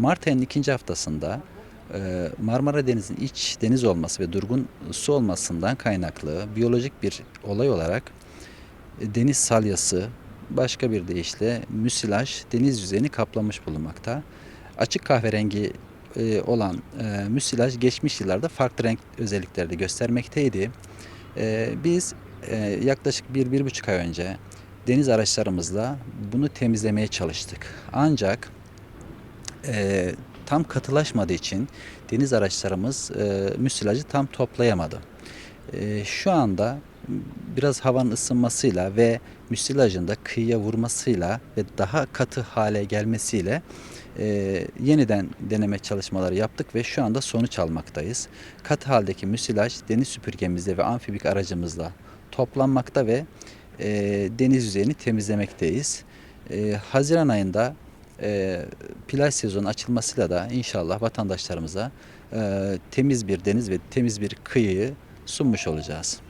Mart ayının ikinci haftasında e, Marmara Denizi'nin iç deniz olması ve durgun su olmasından kaynaklı biyolojik bir olay olarak e, deniz salyası, başka bir deyişle müsilaj deniz yüzeyini kaplamış bulunmakta. Açık kahverengi e, olan müsilaj geçmiş yıllarda farklı renk özellikleri de göstermekteydi. Biz yaklaşık bir, bir buçuk ay önce deniz araçlarımızla bunu temizlemeye çalıştık. Ancak e, tam katılaşmadığı için deniz araçlarımız e, müsilajı tam toplayamadı. E, şu anda biraz havanın ısınmasıyla ve müsilajın da kıyıya vurmasıyla ve daha katı hale gelmesiyle e, yeniden deneme çalışmaları yaptık ve şu anda sonuç almaktayız. Katı haldeki müsilaj deniz süpürgemizle ve amfibik aracımızla toplanmakta ve e, deniz yüzeyini temizlemekteyiz. E, Haziran ayında e, plaj sezonu açılmasıyla da inşallah vatandaşlarımıza e, temiz bir deniz ve temiz bir kıyıyı sunmuş olacağız.